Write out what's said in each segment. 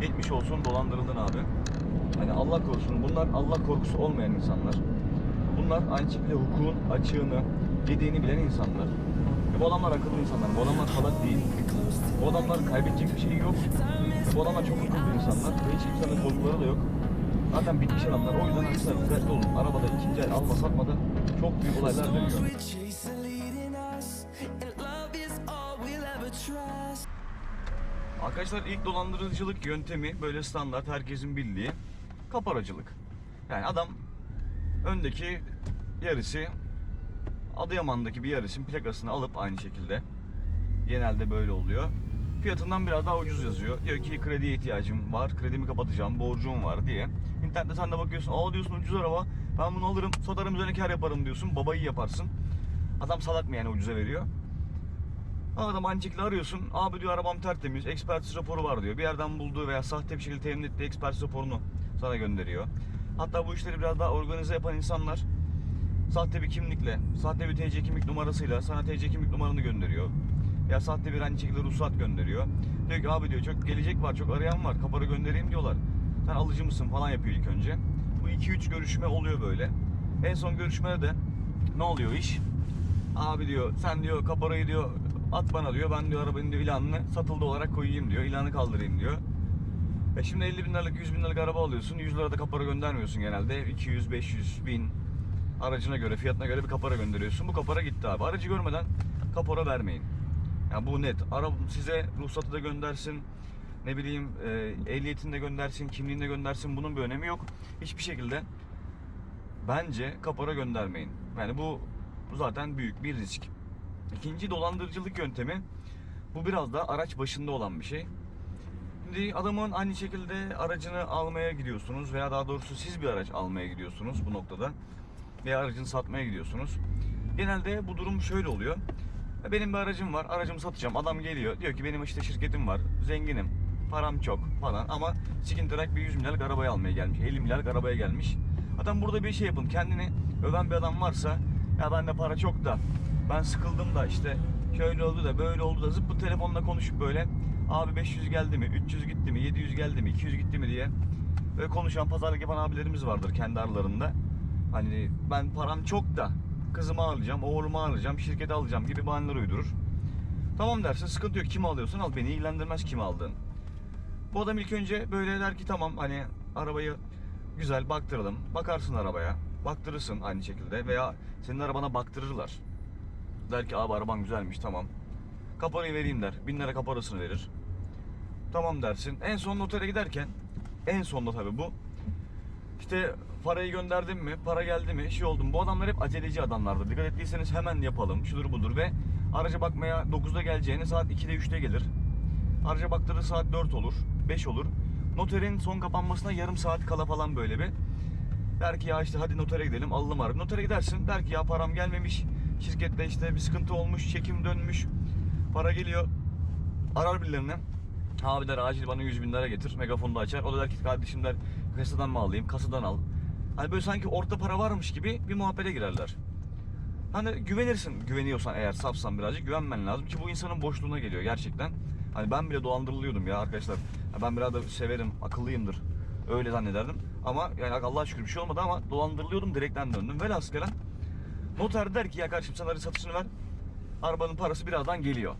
Geçmiş olsun dolandırıldın abi. Hani Allah korusun bunlar Allah korkusu olmayan insanlar. Bunlar aynı şekilde hukukun açığını, yediğini bilen insanlar. Ve bu adamlar akıllı insanlar. Bu adamlar salak değil. Bu adamlar kaybedecek bir şey yok. Bu adamlar çok akıllı insanlar. Ve hiç kimsenin korkuları da yok. Zaten bitmiş adamlar. O yüzden arkadaşlar dikkatli olun. Arabada ikinci el alma satmada çok büyük olaylar dönüyor. Arkadaşlar ilk dolandırıcılık yöntemi böyle standart herkesin bildiği kaparacılık. Yani adam öndeki yarısı Adıyaman'daki bir yarısın plakasını alıp aynı şekilde genelde böyle oluyor. Fiyatından biraz daha ucuz yazıyor. Diyor ki krediye ihtiyacım var, kredimi kapatacağım, borcum var diye. İnternette sen de bakıyorsun, aa diyorsun ucuz araba, ben bunu alırım, satarım üzerine kar yaparım diyorsun, babayı yaparsın. Adam salak mı yani ucuza veriyor? Adam şekilde arıyorsun. Abi diyor arabam tertemiz. Ekspertiz raporu var diyor. Bir yerden bulduğu veya sahte bir şekilde temin ettiği ekspertiz raporunu sana gönderiyor. Hatta bu işleri biraz daha organize yapan insanlar sahte bir kimlikle, sahte bir TC kimlik numarasıyla sana TC kimlik numaranı gönderiyor. Ya sahte bir aynı şekilde ruhsat gönderiyor. Diyor ki abi diyor çok gelecek var, çok arayan var. Kapara göndereyim diyorlar. Sen alıcı mısın falan yapıyor ilk önce. Bu 2-3 görüşme oluyor böyle. En son görüşmede de ne oluyor iş? Abi diyor sen diyor kaparayı diyor at bana diyor. Ben diyor arabanın diyor ilanını satıldı olarak koyayım diyor. İlanı kaldırayım diyor. E şimdi 50 bin liralık 100 bin liralık araba alıyorsun. 100 lirada kapara göndermiyorsun genelde. 200, 500, 1000 aracına göre fiyatına göre bir kapara gönderiyorsun. Bu kapara gitti abi. Aracı görmeden kapora vermeyin. Yani bu net. Araba size ruhsatı da göndersin. Ne bileyim e, ehliyetini de göndersin, kimliğini de göndersin. Bunun bir önemi yok. Hiçbir şekilde bence kapora göndermeyin. Yani bu, zaten büyük bir risk. İkinci dolandırıcılık yöntemi bu biraz da araç başında olan bir şey. Şimdi adamın aynı şekilde aracını almaya gidiyorsunuz veya daha doğrusu siz bir araç almaya gidiyorsunuz bu noktada veya aracını satmaya gidiyorsunuz. Genelde bu durum şöyle oluyor. Benim bir aracım var, aracımı satacağım. Adam geliyor, diyor ki benim işte şirketim var, zenginim, param çok falan ama sikintirak bir 100 milyarlık arabayı almaya gelmiş, 50 milyarlık arabaya gelmiş. Adam burada bir şey yapın, kendini öven bir adam varsa, ya bende para çok da, ben sıkıldım da işte şöyle oldu da böyle oldu da zıp bu telefonla konuşup böyle abi 500 geldi mi, 300 gitti mi, 700 geldi mi, 200 gitti mi diye böyle konuşan pazarlık yapan abilerimiz vardır kendi aralarında. Hani ben param çok da kızımı alacağım, oğlumu alacağım, şirketi alacağım gibi bahaneler uydurur. Tamam dersin sıkıntı yok kim alıyorsan al beni ilgilendirmez kim aldığın. Bu adam ilk önce böyle der ki tamam hani arabayı güzel baktıralım. Bakarsın arabaya. Baktırırsın aynı şekilde veya senin arabana baktırırlar. Der ki abi araban güzelmiş tamam. Kaparayı vereyim der. Bin lira kaparasını verir. Tamam dersin. En son notere giderken en sonda tabii bu. İşte parayı gönderdim mi? Para geldi mi? Şey oldu mu? Bu adamlar hep aceleci adamlardır. Dikkat ettiyseniz hemen yapalım. Şudur budur ve araca bakmaya 9'da geleceğini saat 2'de 3'te gelir. Araca baktırır saat 4 olur. 5 olur. Noterin son kapanmasına yarım saat kala falan böyle bir. Der ki ya işte hadi notere gidelim alalım arabayı. Notere gidersin der ki ya param gelmemiş. Şirkette işte bir sıkıntı olmuş. Çekim dönmüş. Para geliyor. Arar birilerini. Abi der acil bana 100 bin lira getir. Megafonu da açar. O da der ki kardeşim der kasadan mı alayım? Kasadan al. Hani böyle sanki orta para varmış gibi bir muhabbete girerler. Hani güvenirsin güveniyorsan eğer safsan birazcık güvenmen lazım ki bu insanın boşluğuna geliyor gerçekten. Hani ben bile dolandırılıyordum ya arkadaşlar. Ben biraz da severim, akıllıyımdır. Öyle zannederdim. Ama yani Allah'a şükür bir şey olmadı ama dolandırılıyordum direkten döndüm. Velhasıl kelam noter der ki ya kardeşim sen aracı satışını ver. Arabanın parası birazdan geliyor.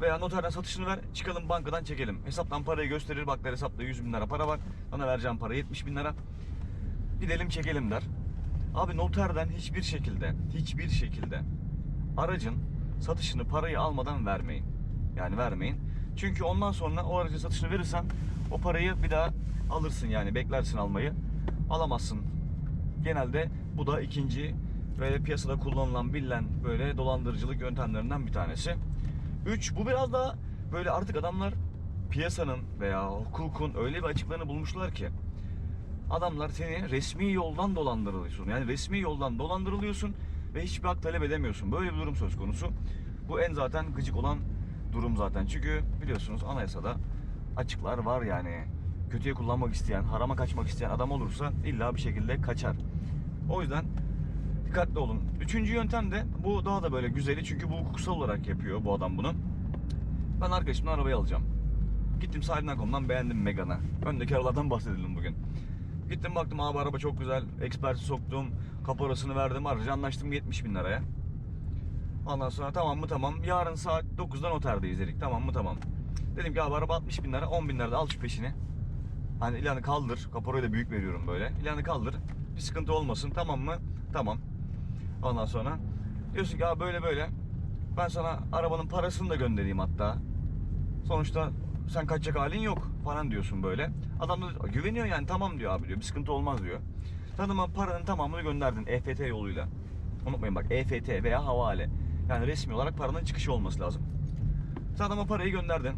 Veya noterden satışını ver çıkalım bankadan çekelim. Hesaptan parayı gösterir bak hesapta 100 bin lira para var. Bana vereceğim para 70 bin lira. Gidelim çekelim der. Abi noterden hiçbir şekilde, hiçbir şekilde aracın satışını parayı almadan vermeyin. Yani vermeyin. Çünkü ondan sonra o aracın satışını verirsen o parayı bir daha alırsın yani beklersin almayı. Alamazsın. Genelde bu da ikinci ve piyasada kullanılan bilinen böyle dolandırıcılık yöntemlerinden bir tanesi. 3 bu biraz daha böyle artık adamlar piyasanın veya hukukun öyle bir açıklarını bulmuşlar ki adamlar seni resmi yoldan dolandırılıyorsun. Yani resmi yoldan dolandırılıyorsun ve hiçbir hak talep edemiyorsun. Böyle bir durum söz konusu. Bu en zaten gıcık olan durum zaten. Çünkü biliyorsunuz anayasada açıklar var yani. Kötüye kullanmak isteyen, harama kaçmak isteyen adam olursa illa bir şekilde kaçar. O yüzden dikkatli olun. Üçüncü yöntem de bu daha da böyle güzeli çünkü bu hukuksal olarak yapıyor bu adam bunu. Ben arkadaşımdan arabayı alacağım. Gittim sahibinden.com'dan beğendim Megane'ı. Öndeki aralardan bahsedelim bugün. Gittim baktım abi araba çok güzel. Eksperti soktum. Kaporasını verdim. Aracı anlaştım 70 bin liraya. Ondan sonra tamam mı tamam. Yarın saat 9'da noterdeyiz dedik. Tamam mı tamam. Dedim ki abi araba 60 bin lira 10 bin lira da al şu peşini. Hani ilanı kaldır. Kaporayı da büyük veriyorum böyle. İlanı kaldır. Bir sıkıntı olmasın tamam mı? Tamam. Ondan sonra diyorsun ki böyle böyle. Ben sana arabanın parasını da göndereyim hatta. Sonuçta sen kaçacak halin yok falan diyorsun böyle. Adam da güveniyor yani tamam diyor abi diyor. Bir sıkıntı olmaz diyor. Adama paranın tamamını gönderdin EFT yoluyla. Unutmayın bak EFT veya havale. Yani resmi olarak paranın çıkışı olması lazım. Sen adama parayı gönderdin.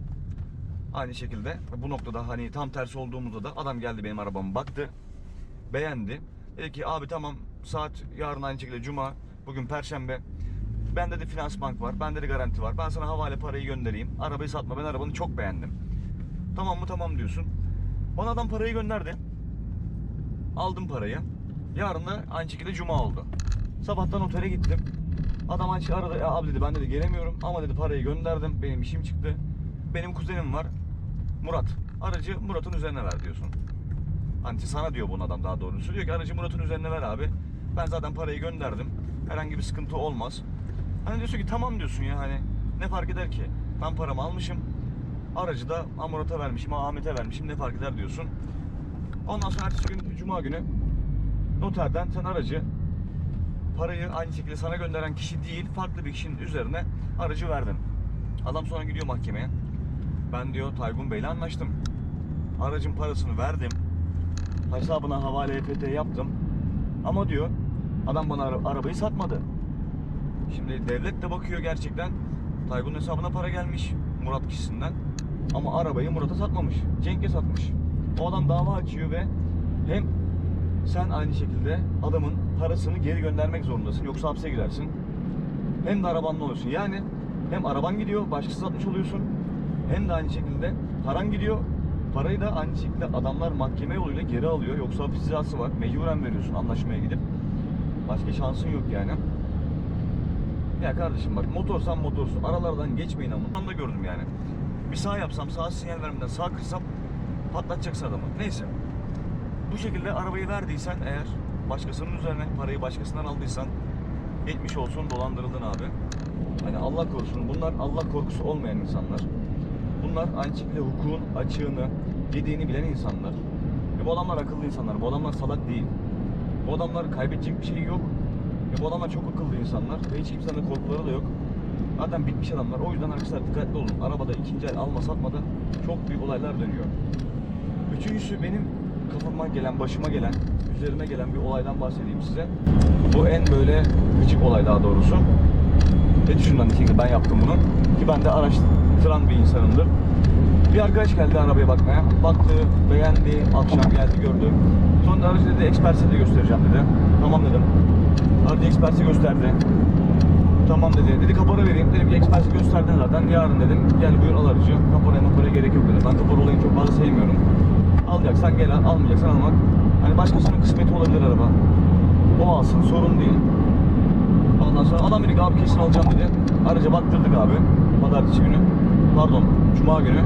Aynı şekilde bu noktada hani tam tersi olduğumuzda da adam geldi benim arabama baktı. Beğendi. Dedi ki abi tamam saat yarın aynı şekilde cuma. Bugün perşembe. Bende de finans bank var. Bende de garanti var. Ben sana havale parayı göndereyim. Arabayı satma. Ben arabanı çok beğendim. Tamam mı tamam diyorsun. Bana adam parayı gönderdi. Aldım parayı. Yarın da aynı şekilde cuma oldu. Sabahtan otele gittim. Adam aynı şey aradı. Ya abi dedi ben dedi gelemiyorum ama dedi parayı gönderdim. Benim işim çıktı. Benim kuzenim var. Murat. Aracı Murat'ın üzerine ver diyorsun. Hani sana diyor bunu adam daha doğrusu. Diyor ki aracı Murat'ın üzerine ver abi. Ben zaten parayı gönderdim. Herhangi bir sıkıntı olmaz. Hani diyorsun ki tamam diyorsun ya hani ne fark eder ki? Ben paramı almışım. Aracı da Murat'a vermişim, Ahmet'e vermişim ne fark eder diyorsun. Ondan sonra ertesi gün Cuma günü noterden sen aracı parayı aynı şekilde sana gönderen kişi değil farklı bir kişinin üzerine aracı verdin. Adam sonra gidiyor mahkemeye. Ben diyor Taygun Bey'le anlaştım. Aracın parasını verdim. Hesabına havale EFT yaptım. Ama diyor adam bana ara- arabayı satmadı. Şimdi devlet de bakıyor gerçekten. Taygun'un hesabına para gelmiş Murat kişisinden. Ama arabayı Murat'a satmamış. Cenk'e satmış. O adam dava açıyor ve hem sen aynı şekilde adamın parasını geri göndermek zorundasın. Yoksa hapse girersin. Hem de arabanla oluyorsun. Yani hem araban gidiyor, başkası satmış oluyorsun. Hem de aynı şekilde paran gidiyor. Parayı da aynı şekilde adamlar mahkeme yoluyla geri alıyor. Yoksa hapis cezası var. Mecburen veriyorsun anlaşmaya gidip. Başka şansın yok yani. Ya kardeşim bak motorsan motorsun. Aralardan geçmeyin ama. Ben de gördüm yani. Bir sağ yapsam, sağ sinyal vermeden sağ kırsam patlatacaksın adamı. Neyse. Bu şekilde arabayı verdiysen eğer başkasının üzerine parayı başkasından aldıysan geçmiş olsun dolandırıldın abi. Hani Allah korusun bunlar Allah korkusu olmayan insanlar. Bunlar aynı şekilde hukukun açığını, yediğini bilen insanlar. Ve bu adamlar akıllı insanlar. Bu adamlar salak değil. Bu adamlar kaybedecek bir şey yok. Ve bu adamlar çok akıllı insanlar. Ve hiç kimsenin korkuları da yok. Zaten bitmiş adamlar. O yüzden arkadaşlar dikkatli olun. Arabada ikinci el alma satmada çok büyük olaylar dönüyor. Üçüncüsü benim kafama gelen, başıma gelen, üzerime gelen bir olaydan bahsedeyim size. Bu en böyle gıcık olay daha doğrusu. Ve düşünden çünkü ben yaptım bunu. Ki ben de araştıran bir insanımdır. Bir arkadaş geldi arabaya bakmaya. Baktı, beğendi, akşam geldi gördü. Sonra aracı dedi eksperse de göstereceğim dedi. Tamam dedim. Aracı eksperse gösterdi. Tamam dedi. Dedi kapora vereyim. Dedim ki eksperse gösterdin zaten. Yarın dedim. Gel buyur al aracı. Kaporaya maporaya gerek yok dedi. Ben kapora olayını çok fazla sevmiyorum. Alacaksan gel al, almayacaksan almak. Hani başkasının kısmeti olabilir araba. O alsın sorun değil. Ondan sonra adam dedi abi kesin alacağım dedi. Araca baktırdık abi. Pazartesi günü. Pardon, Cuma günü.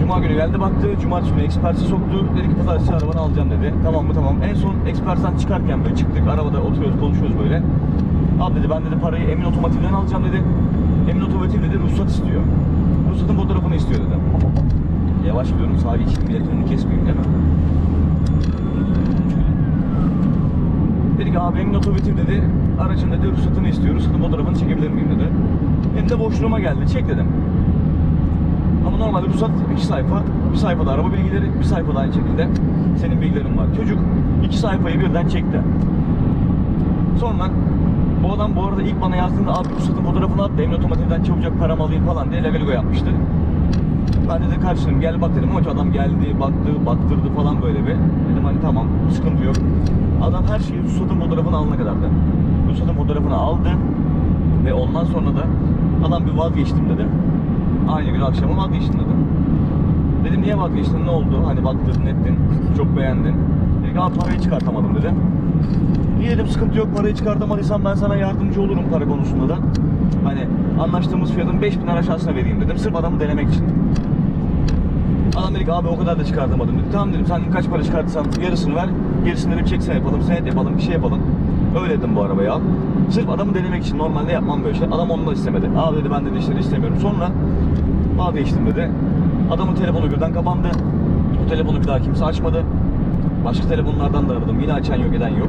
Cuma günü geldi baktı. Cumartesi günü eksperti soktu. Dedi ki pazartesi arabanı alacağım dedi. Tamam mı tamam. En son ekspertten çıkarken böyle çıktık. Arabada oturuyoruz konuşuyoruz böyle. Abi dedi ben dedi parayı Emin Otomotiv'den alacağım dedi. Emin Otomotiv dedi ruhsat istiyor. Ruhsatın fotoğrafını istiyor dedi. Yavaş gidiyorum sağa geçeyim milletin önünü kesmeyeyim değil mi? Dedi ki abi Emin Otomotiv dedi aracın dedi ruhsatını istiyor. Ruhsatın fotoğrafını çekebilir miyim dedi. Hem de boşluğuma geldi. Çek dedim. Ama normalde ruhsat iki sayfa. Bir sayfada araba bilgileri, bir sayfada aynı şekilde senin bilgilerin var. Çocuk iki sayfayı birden çekti. Sonra bu adam bu arada ilk bana yazdığında abi ruhsatın fotoğrafını at da Emin Otomotiv'den çabucak paramı alayım falan diye legaligo yapmıştı. Ben de karşıladım gel bak dedim ama adam geldi baktı baktırdı falan böyle bir. Dedim hani tamam sıkıntı yok. Adam her şeyi ruhsatın fotoğrafını alana kadar da. Ruhsatın fotoğrafını aldı ve ondan sonra da adam bir vazgeçtim dedi. Aynı gün akşamı vazgeçtim dedi. Dedim niye vazgeçtin ne oldu? Hani baktırdın ettin çok beğendin. Dedi "Abi parayı çıkartamadım dedi. İyi dedim sıkıntı yok parayı çıkartamadıysan ben sana yardımcı olurum para konusunda da. Hani anlaştığımız fiyatın 5000 lira aşağısına vereyim dedim. Sırf adamı denemek için. Adam dedi ki abi o kadar da çıkartamadım dedi. Tamam dedim sen kaç para çıkartırsan yarısını ver. Gerisini dedim çeksen yapalım, senet yapalım, bir şey yapalım. Öyle dedim bu arabayı al. Sırf adamı denemek için normalde yapmam böyle şey. Adam onu da istemedi. Abi dedi ben dedi işte istemiyorum. Sonra vazgeçtim dedi. Adamın telefonu birden kapandı. O telefonu bir daha kimse açmadı. Başka telefonlardan da aradım. Yine açan yok, eden yok.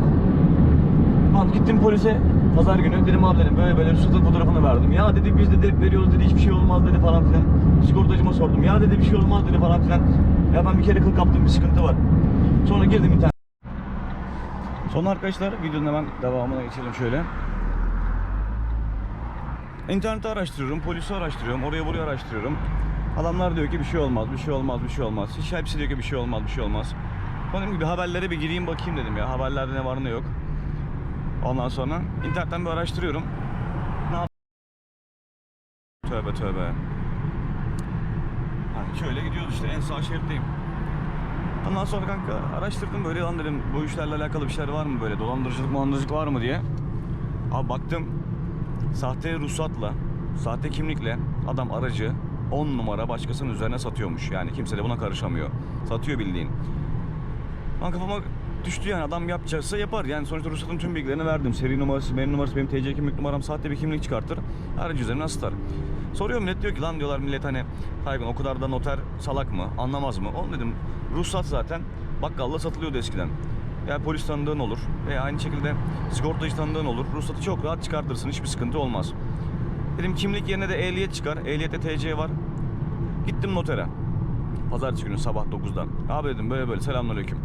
Lan gittim polise pazar günü dedim abi dedim böyle böyle ruhsatın fotoğrafını verdim. Ya dedi biz de hep veriyoruz dedi hiçbir şey olmaz dedi falan filan. Sigortacıma sordum ya dedi bir şey olmaz dedi falan filan. Ya ben bir kere kıl kaptım bir sıkıntı var. Sonra girdim internet. Sonra arkadaşlar videonun hemen devamına geçelim şöyle. İnternette araştırıyorum, polisi araştırıyorum, oraya buraya araştırıyorum. Adamlar diyor ki bir şey olmaz, bir şey olmaz, bir şey olmaz. Hiç hepsi diyor ki bir şey olmaz, bir şey olmaz. Ben dedim ki bir haberlere bir gireyim bakayım dedim ya. Haberlerde ne var ne yok. Ondan sonra internetten bir araştırıyorum. Ne yap- Tövbe tövbe. Hani şöyle gidiyoruz işte en sağ şeritteyim. Ondan sonra kanka araştırdım böyle lan dedim bu işlerle alakalı bir şeyler var mı böyle dolandırıcılık dolandırıcılık var mı diye. Abi baktım sahte ruhsatla, sahte kimlikle adam aracı 10 numara başkasının üzerine satıyormuş. Yani kimse de buna karışamıyor. Satıyor bildiğin. Lan kafama düştü yani adam yapacaksa yapar. Yani sonuçta ruhsatın tüm bilgilerini verdim. Seri numarası, benim numarası, benim TC kimlik numaram sahte bir kimlik çıkartır. Aracı üzerine astar. Soruyor millet diyor ki lan diyorlar millet hani Taygun o kadar da noter salak mı? Anlamaz mı? Oğlum dedim ruhsat zaten bakkalda satılıyordu eskiden. Ya polis tanıdığın olur veya aynı şekilde sigortacı tanıdığın olur. Ruhsatı çok rahat çıkartırsın. Hiçbir sıkıntı olmaz. Dedim kimlik yerine de ehliyet çıkar. Ehliyette TC var. Gittim notere. Pazartesi günü sabah 9'da. Abi dedim böyle böyle selamünaleyküm.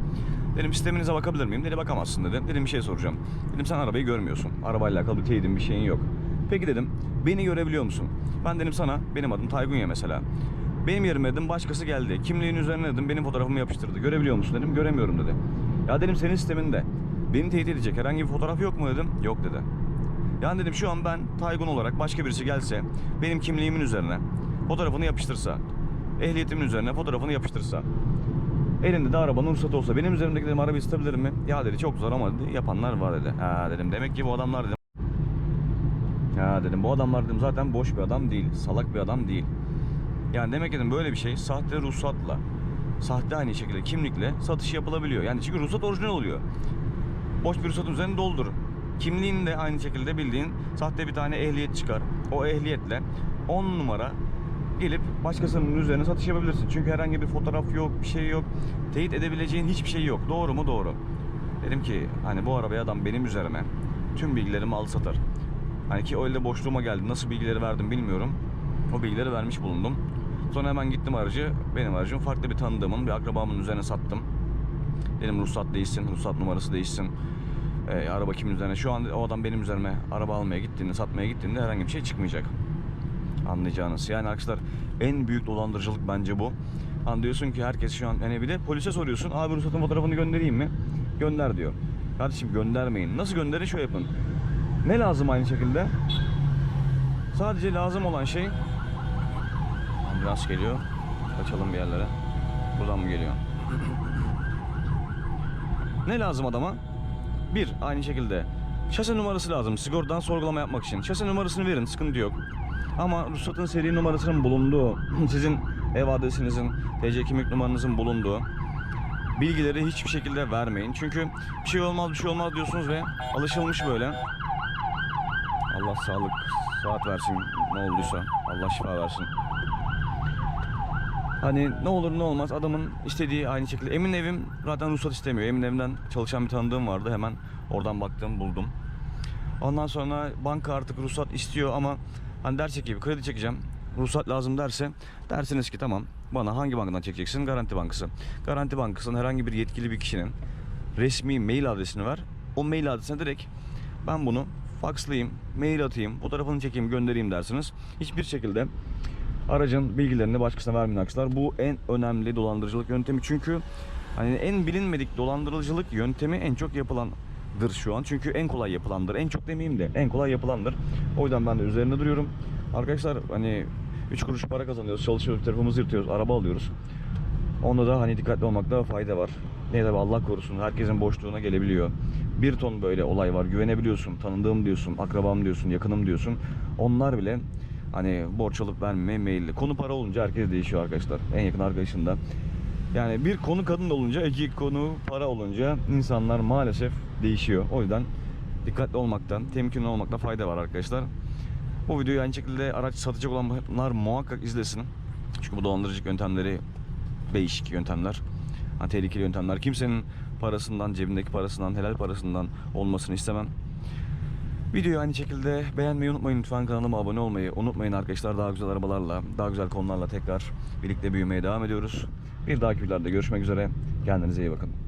Dedim sisteminize bakabilir miyim? Dedi bakamazsın dedi. Dedim bir şey soracağım. Dedim sen arabayı görmüyorsun. Arabayla alakalı bir teyidin bir şeyin yok. Peki dedim beni görebiliyor musun? Ben dedim sana benim adım Taygunya mesela. Benim yerime dedim başkası geldi. Kimliğin üzerine dedim benim fotoğrafımı yapıştırdı. Görebiliyor musun dedim. Göremiyorum dedi. Ya dedim senin sisteminde beni teyit edecek herhangi bir fotoğraf yok mu dedim. Yok dedi. Yani dedim şu an ben Taygun olarak başka birisi gelse benim kimliğimin üzerine fotoğrafını yapıştırsa ehliyetimin üzerine fotoğrafını yapıştırsa elinde de arabanın ruhsatı olsa benim üzerimdeki dedim arabayı ısıtabilir mi? Ya dedi çok zor ama dedi yapanlar var dedi. Ha dedim demek ki bu adamlar dedim. Ya dedim bu adamlar dedim zaten boş bir adam değil. Salak bir adam değil. Yani demek dedim böyle bir şey sahte ruhsatla sahte aynı şekilde kimlikle satış yapılabiliyor. Yani çünkü ruhsat orijinal oluyor. Boş bir ruhsatın üzerine doldur. Kimliğin de aynı şekilde bildiğin sahte bir tane ehliyet çıkar. O ehliyetle 10 numara gelip başkasının üzerine satış yapabilirsin. Çünkü herhangi bir fotoğraf yok, bir şey yok. Teyit edebileceğin hiçbir şey yok. Doğru mu? Doğru. Dedim ki hani bu arabaya adam benim üzerime tüm bilgilerimi al satar. Hani ki öyle boşluğuma geldi. Nasıl bilgileri verdim bilmiyorum. O bilgileri vermiş bulundum. Sonra hemen gittim aracı. Benim aracım farklı bir tanıdığımın, bir akrabamın üzerine sattım. Dedim ruhsat değişsin, ruhsat numarası değişsin. Ee, araba kimin üzerine? Şu an o adam benim üzerime araba almaya gittiğinde, satmaya gittiğinde herhangi bir şey çıkmayacak. Anlayacağınız. Yani arkadaşlar en büyük dolandırıcılık bence bu. Hani diyorsun ki herkes şu an hani bir de polise soruyorsun. Abi ruhsatın fotoğrafını göndereyim mi? Gönder diyor. Kardeşim göndermeyin. Nasıl gönderin? Şöyle yapın. Ne lazım aynı şekilde? Sadece lazım olan şey ambulans geliyor. Kaçalım bir yerlere. Buradan mı geliyor? ne lazım adama? Bir, aynı şekilde şase numarası lazım sigortadan sorgulama yapmak için. Şase numarasını verin, sıkıntı yok. Ama ruhsatın seri numarasının bulunduğu, sizin ev adresinizin, TC kimlik numaranızın bulunduğu bilgileri hiçbir şekilde vermeyin. Çünkü bir şey olmaz, bir şey olmaz diyorsunuz ve alışılmış böyle. Allah sağlık, saat versin ne olduysa. Allah şifa versin. Hani ne olur ne olmaz adamın istediği aynı şekilde. Emin evim zaten ruhsat istemiyor. Emin evimden çalışan bir tanıdığım vardı. Hemen oradan baktım buldum. Ondan sonra banka artık ruhsat istiyor ama hani derse ki kredi çekeceğim. Ruhsat lazım derse dersiniz ki tamam bana hangi bankadan çekeceksin? Garanti Bankası. Garanti Bankası'nın herhangi bir yetkili bir kişinin resmi mail adresini ver. O mail adresine direkt ben bunu fakslayayım, mail atayım, fotoğrafını çekeyim, göndereyim dersiniz. Hiçbir şekilde aracın bilgilerini başkasına vermeyin arkadaşlar. Bu en önemli dolandırıcılık yöntemi çünkü hani en bilinmedik dolandırıcılık yöntemi en çok yapılandır şu an. Çünkü en kolay yapılandır. En çok demeyeyim de en kolay yapılandır. O yüzden ben de üzerinde duruyorum. Arkadaşlar hani 3 kuruş para kazanıyoruz, çalışıyoruz, tarafımızı yırtıyoruz, araba alıyoruz. Onda da hani dikkatli olmakta fayda var. Ne tabi Allah korusun herkesin boşluğuna gelebiliyor. Bir ton böyle olay var. Güvenebiliyorsun, tanıdığım diyorsun, akrabam diyorsun, yakınım diyorsun. Onlar bile Hani borç alıp vermemeye meyilli. Konu para olunca herkes değişiyor arkadaşlar. En yakın arkadaşında. Yani bir konu kadın olunca, iki konu para olunca insanlar maalesef değişiyor. O yüzden dikkatli olmaktan, temkinli olmakta fayda var arkadaşlar. Bu videoyu aynı şekilde araç satacak olanlar muhakkak izlesin. Çünkü bu dolandırıcılık yöntemleri değişik yöntemler. Hani tehlikeli yöntemler. Kimsenin parasından, cebindeki parasından, helal parasından olmasını istemem. Videoyu aynı şekilde beğenmeyi unutmayın. Lütfen kanalıma abone olmayı unutmayın arkadaşlar. Daha güzel arabalarla, daha güzel konularla tekrar birlikte büyümeye devam ediyoruz. Bir dahaki videolarda görüşmek üzere. Kendinize iyi bakın.